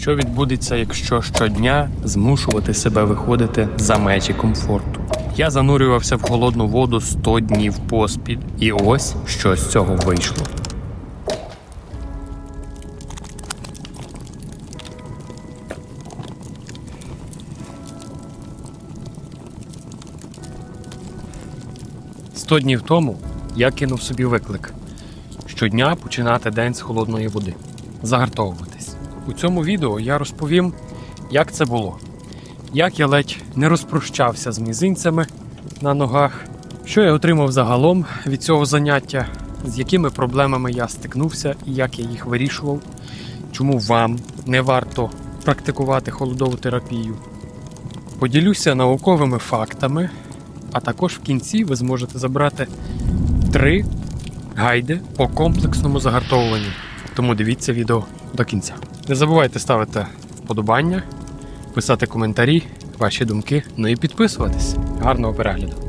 Що відбудеться, якщо щодня змушувати себе виходити за межі комфорту? Я занурювався в холодну воду 100 днів поспіль, і ось що з цього вийшло. Сто днів тому я кинув собі виклик щодня починати день з холодної води, загартовуватись. У цьому відео я розповім, як це було, як я ледь не розпрощався з мізинцями на ногах, що я отримав загалом від цього заняття, з якими проблемами я стикнувся і як я їх вирішував, чому вам не варто практикувати холодову терапію. Поділюся науковими фактами, а також в кінці ви зможете забрати три гайди по комплексному загартовуванню. Тому дивіться відео до кінця. Не забувайте ставити вподобання, писати коментарі, ваші думки, ну і підписуватись. Гарного перегляду!